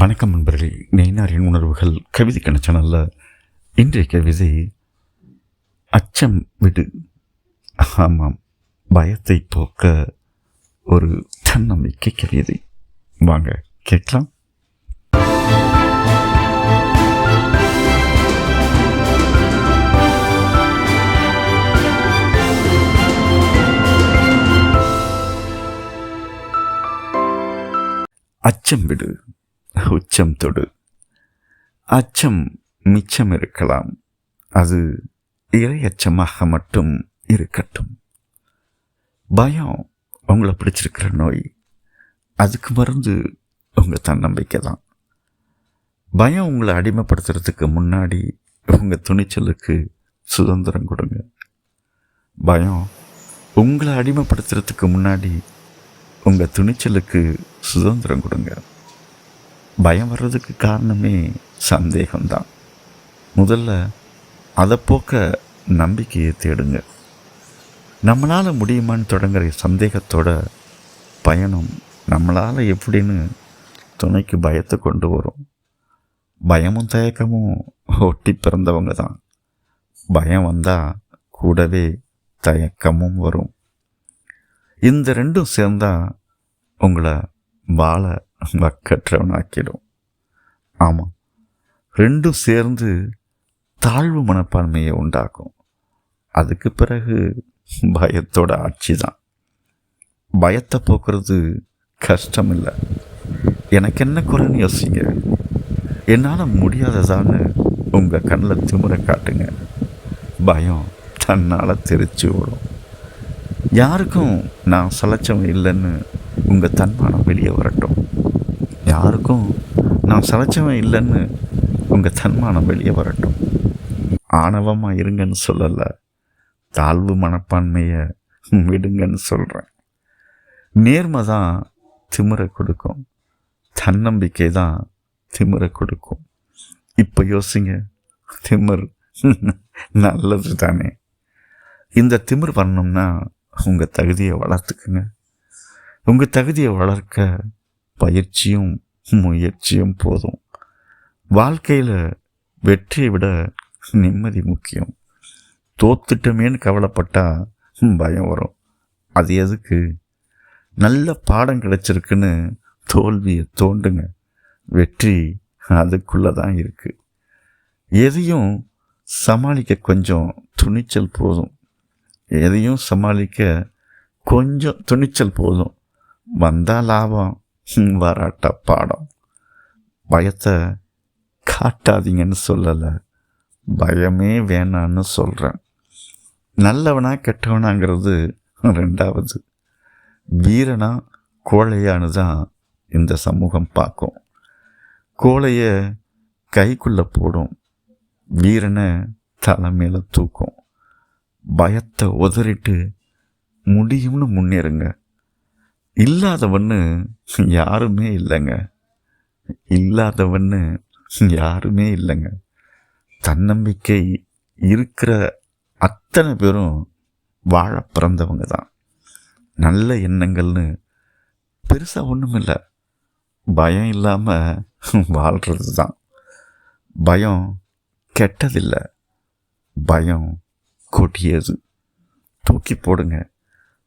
வணக்கம் நண்பர்களே. நெய்னாரின் உணர்வுகள் கவிதை கணச்சனல்ல இன்றைய கவிதை அச்சம் விடு ஆமாம் பயத்தை போக்க ஒரு தன்னம்பிக்கை கவிதை வாங்க கேட்கலாம். அச்சம் விடு உச்சம் தொடு. அச்சம் மிச்சம் இருக்கலாம். அது இரையச்சமாக மட்டும் இருக்கட்டும். பயம் உங்களை பிடிச்சிருக்கிற நோய். அதுக்கு மருந்து உங்கள் தன்னம்பிக்கை தான். பயம் உங்களை அடிமைப்படுத்துறதுக்கு முன்னாடி உங்கள் துணிச்சலுக்கு சுதந்திரம் கொடுங்க. பயம் உங்களை அடிமைப்படுத்துறதுக்கு முன்னாடி உங்கள் துணிச்சலுக்கு சுதந்திரம் கொடுங்க. பயம் வர்றதுக்கு காரணமே சந்தேகம்தான். முதல்ல அதை போக்க நம்பிக்கையை தேடுங்க. நம்மளால் முடியுமான்னு தொடங்குற சந்தேகத்தோட பயணம் நம்மளால் எப்படின்னு துணைக்கு பயத்தை கொண்டு வரும். பயமும் தயக்கமும் ஒட்டி பிறந்தவங்க தான். பயம் வந்தால் கூடவே தயக்கமும் வரும். இந்த ரெண்டும் சேர்ந்தால் உங்களை வாழ வக்கற்றவனாக்கிடும் ஆமாம் ரெண்டும் சேர்ந்து தாழ்வு மனப்பான்மையை உண்டாக்கும். அதுக்கு பிறகு பயத்தோட ஆட்சி தான். பயத்தை போக்குறது கஷ்டம் இல்லை எனக்கு என்ன குறைன்னு யோசிங்க. என்னால் முடியாததான்னு உங்கள் கண்ணில் திமுறை காட்டுங்க. பயம் தன்னால் தெரிச்சு ஓடும். யாருக்கும் நான் சலைச்சவன் இல்லைன்னு உங்கள் தன்மானம் வெளியே வரட்டும். யாருக்கும் நான் சலைச்சவன் இல்லைன்னு உங்கள் தன்மானம் வெளியே வரட்டும். ஆணவமாக இருங்கன்னு சொல்லலை. தாழ்வு மனப்பான்மையை விடுங்கன்னு சொல்கிறேன் நேர்மை தான் திமிரை கொடுக்கும். தன்னம்பிக்கை தான் திமிரை கொடுக்கும். இப்போ யோசிங்க திமிர் நல்லது தானே. இந்த திமிர் பண்ணணும்னா உங்கள் தகுதியை வளர்த்துக்குங்க. உங்கள் தகுதியை வளர்க்க பயிற்சியும் முயற்சியும் போதும். வாழ்க்கையில் வெற்றியை விட நிம்மதி முக்கியம். தோத்துட்டோமேன்னு கவலைப்பட்டால் பயம் வரும். அது எதுக்கு? நல்ல பாடம் கிடச்சிருக்குன்னு தோல்வியை தோண்டுங்க. வெற்றி அதுக்குள்ளே தான் இருக்குது எதையும் சமாளிக்க கொஞ்சம் துணிச்சல் போதும். எதையும் சமாளிக்க கொஞ்சம் துணிச்சல் போதும். வந்தால் லாபம் வராட்ட பாடம். பயத்தை காட்டாதீங்கன்னு சொல்லலை. பயமே வேணான்னு சொல்கிறேன் நல்லவனா கெட்டவனாங்கிறது ரெண்டாவது. வீரனா கோழையானு தான் இந்த சமூகம் பார்க்கும். கோழையை கைக்குள்ளே போடும். வீரனை தலைமையில் தூக்கும். பயத்தை உதறிட்டு முடியும்னு முன்னேறுங்க. இல்லாதவன்னு யாருமே இல்லைங்க. இல்லாதவன்னு யாருமே இல்லைங்க. தன்னம்பிக்கை இருக்கிற அத்தனை பேரும் வாழ பிறந்தவங்க தான். நல்ல எண்ணங்கள்னு பெருசாக ஒன்றும் இல்லை. பயம் இல்லாமல் வாழ்கிறது தான். பயம் கெட்டதில்லை. பயம் கொட்டியது. தூக்கி போடுங்க.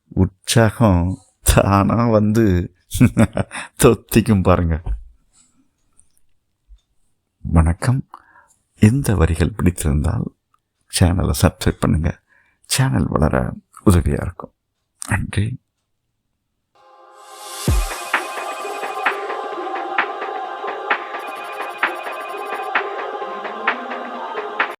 உற்சாகம் தானாக வந்து தொத்திக்கும் பாருங்க. வணக்கம். இந்த வரிகள் பிடித்திருந்தால் சேனலை சப்ஸ்கிரைப் பண்ணுங்கள் சேனல் வளர உதவியாக இருக்கும். நன்றி.